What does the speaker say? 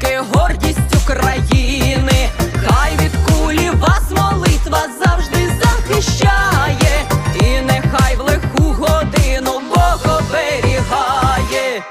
жінки, гордість України, хай від кулі вас молитва завжди захищає, і нехай в лиху годину Бог оберігає.